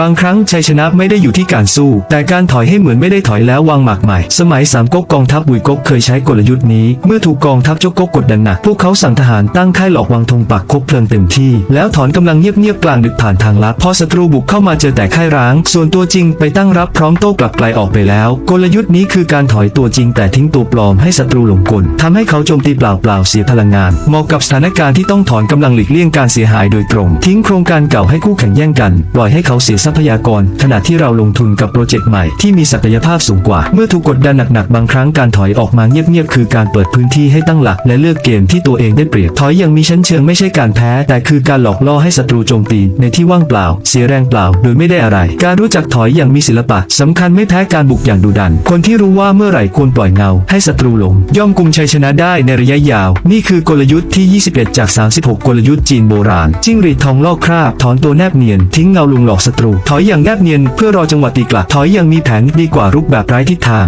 บางครั้งชัยชนะไม่ได้อยู่ที่การสู้ แต่การถอยให้เหมือนไม่ได้ถอยแล้ววางหมากใหม่ สมัยสามก๊กกองทัพบุยก๊กเคยใช้กลยุทธ์นี้ เมื่อถูกกองทัพจกก๊กกดดันหนักพวกเขาสั่งทหารตั้งค่ายหลอกวางธงปักคบเพลิงเต็มที่ แล้วถอนกำลังเงียบๆกลางดึกผ่านทางลัดพอศัตรูบุกเข้ามาเจอแต่ค่ายร้าง ส่วนตัวจริงไปตั้งรับพร้อมโต้กลับไกลออกไปแล้ว กลยุทธ์นี้คือการถอยตัวจริงแต่ทิ้งตัวปลอมให้ศัตรูหลงกลทำให้เขาโจมตีเปล่าๆเสียพลังงานเหมาะกับสถานการณ์ที่ต้องถอนกำลังหลีกเลี่ยงการเสียหายโดยตรง ทิ้งโครงการเก่าให้คู่แข่งแย่งกันปล่อยให้เขาเสียทรัพยากร ขณะที่เราลงทุนกับโปรเจกต์ใหม่ที่มีศักยภาพสูงกว่า เมื่อถูกกดดันหนักๆ บางครั้งการถอยออกมาเงียบๆ คือการเปิดพื้นที่ให้ตั้งหลัก และเลือกเกมที่ตัวเองได้เปรียบ ถอยอย่างมีชั้นเชิงไม่ใช่การแพ้ แต่คือการหลอกล่อให้ศัตรูโจมตี ในที่ว่างเปล่า เสียแรงเปล่า โดยไม่ได้อะไร การรู้จักถอยอย่างมีศิลปะสำคัญไม่แพ้การบุกอย่างดุดัน คนที่รู้ว่าเมื่อไหร่ควรปล่อยเงา ให้ศัตรูหลง ย่อมกุมชัยชนะได้ในระยะยาว นี่คือกลยุทธ์ที่ 21 จาก 36 กลยุทธ์จีนโบราณจิ้งหรีดทองลอกคราบถอนตัวแนบเนียนทิ้งเงาลุงหลอกศัตรูถอยอย่างแนบเนียนเพื่อรอจังหวะตีกลับถอยอย่างมีแผนดีกว่ารุกแบบไร้ทิศทาง